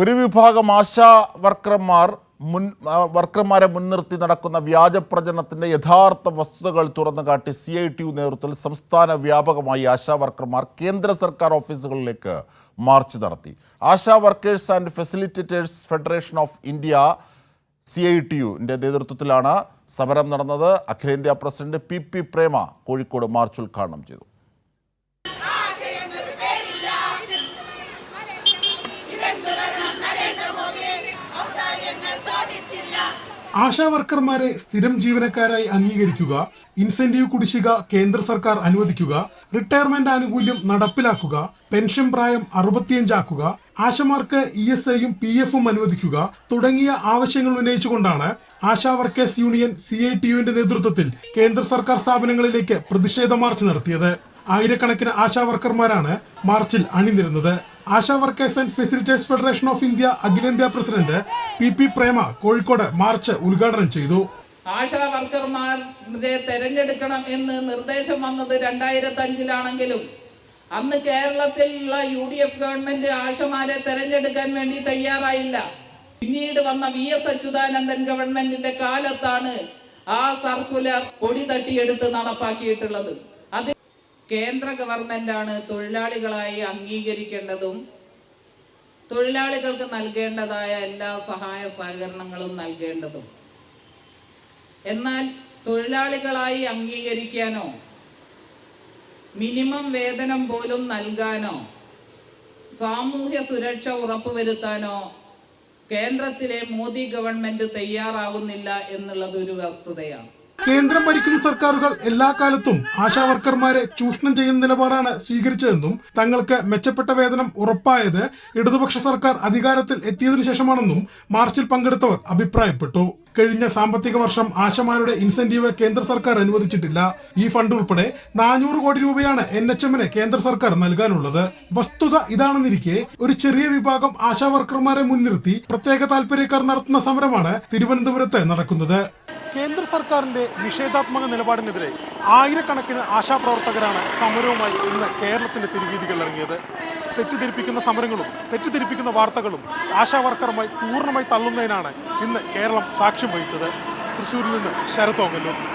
ഒരു വിഭാഗം ആശാ വർക്കർമാർ മുൻ വർക്കർമാരെ മുൻനിർത്തി നടക്കുന്ന വ്യാജ പ്രചരണത്തിന്റെ യഥാർത്ഥ വസ്തുതകൾ തുറന്നു കാട്ടി സി ഐ ടി യു നേതൃത്വത്തിൽ സംസ്ഥാന വ്യാപകമായി ആശാ വർക്കർമാർ കേന്ദ്ര സർക്കാർ ഓഫീസുകളിലേക്ക് മാർച്ച് നടത്തി. Asha workers and facilitators federation of India C I T യുവിന്റെ നേതൃത്വത്തിലാണ് സമരം നടന്നത്. അഖിലേന്ത്യാ president P P Prema Kozhikode march ഉദ്ഘാടനം ചെയ്തു. ആശാ വർക്കർമാരെ സ്ഥിരം ജീവനക്കാരായി അംഗീകരിക്കുക ഇൻസെന്റീവ് കുടിശ്ശിക കേന്ദ്ര സർക്കാർ അനുവദിക്കുക റിട്ടയർമെന്റ് ആനുകൂല്യം നടപ്പിലാക്കുക പെൻഷൻ പ്രായം അറുപത്തിയഞ്ചാക്കുക ആശമാർക്ക് ഇ എസ് ഐയും പി എഫും അനുവദിക്കുക തുടങ്ങിയ ആവശ്യങ്ങൾ ഉന്നയിച്ചുകൊണ്ടാണ് Asha workers union C I T യുവിന്റെ നേതൃത്വത്തിൽ കേന്ദ്ര സർക്കാർ സ്ഥാപനങ്ങളിലേക്ക് പ്രതിഷേധ മാർച്ച് നടത്തിയത്. ആയിരക്കണക്കിന് ആശാ വർക്കർമാരാണ് മാർച്ചിൽ അണിനിരുന്നത്. Asha workers and facilitators federation of India അഖിലേന്ത്യാ president P P Prema Kozhikode march ഉദ്ഘാടനം ചെയ്തു. ആശാ വർക്കർമാരെ തെരഞ്ഞെടുക്കണം എന്ന് നിർദ്ദേശം വന്നത് രണ്ടായിരത്തി അഞ്ചിലാണെങ്കിലും അന്ന് കേരളത്തിലുള്ള യു ഡി എഫ് ഗവൺമെന്റ് ആശമാരെ തെരഞ്ഞെടുക്കാൻ വേണ്ടി തയ്യാറായില്ല. പിന്നീട് വന്ന വി എസ് അച്യുതാനന്ദൻ ഗവൺമെന്റിന്റെ കാലത്താണ് ആ സർക്കുലർ പൊടി തട്ടിയെടുത്ത് നടപ്പാക്കിയിട്ടുള്ളത്. കേന്ദ്ര ഗവൺമെന്റാണ് തൊഴിലാളികളായി അംഗീകരിക്കേണ്ടതും തൊഴിലാളികൾക്ക് നൽകേണ്ടതായ എല്ലാ സഹായ സഹകരണങ്ങളും നൽകേണ്ടതും. എന്നാൽ തൊഴിലാളികളായി അംഗീകരിക്കാനോ മിനിമം വേതനം പോലും നൽകാനോ സാമൂഹ്യ സുരക്ഷ ഉറപ്പുവരുത്താനോ കേന്ദ്രത്തിലെ മോദി ഗവൺമെന്റ് തയ്യാറാകുന്നില്ല എന്നുള്ളത് ഒരു വസ്തുതയാണ്. കേന്ദ്രം ഭരിക്കുന്ന സർക്കാരുകൾ എല്ലാ കാലത്തും ആശാ വർക്കർമാരെ ചൂഷണം ചെയ്യുന്ന നിലപാടാണ് സ്വീകരിച്ചതെന്നും തങ്ങൾക്ക് മെച്ചപ്പെട്ട വേതനം ഉറപ്പായത് ഇടതുപക്ഷ സർക്കാർ അധികാരത്തിൽ എത്തിയതിനു ശേഷമാണെന്നും മാർച്ചിൽ പങ്കെടുത്തവർ അഭിപ്രായപ്പെട്ടു. കഴിഞ്ഞ സാമ്പത്തിക വർഷം ആശമാരുടെ ഇൻസെന്റീവ് കേന്ദ്ര സർക്കാർ അനുവദിച്ചിട്ടില്ല. ഈ ഫണ്ട് ഉൾപ്പെടെ നാനൂറ് കോടി രൂപയാണ് എൻ എച്ച് എമ്മിന് കേന്ദ്ര സർക്കാർ നൽകാനുള്ളത്. വസ്തുത ഇതാണെന്നിരിക്കെ ഒരു ചെറിയ വിഭാഗം ആശാ വർക്കർമാരെ മുൻനിർത്തി പ്രത്യേക താല്പര്യക്കാർ നടത്തുന്ന സമരമാണ് തിരുവനന്തപുരത്ത് നടക്കുന്നത്. കേന്ദ്ര സർക്കാരിന്റെ നിഷേധാത്മക നിലപാടിനെതിരെ ആയിരക്കണക്കിന് ആശാപ്രവർത്തകരാണ് സമരവുമായി ഇന്ന് കേരളത്തിന്റെ തിരുവീതികളിൽ ഇറങ്ങിയത് തെറ്റിദ്ധരിപ്പിക്കുന്ന സമരങ്ങളും തെറ്റിദ്ധരിപ്പിക്കുന്ന വാർത്തകളും ആശാ വർക്കർമായി പൂർണമായി തള്ളുന്നതിനാണ് ഇന്ന് കേരളം സാക്ഷ്യം വഹിച്ചത്. തൃശ്ശൂരിൽ നിന്ന് ശരത്തോങ്ങല്ലൂർ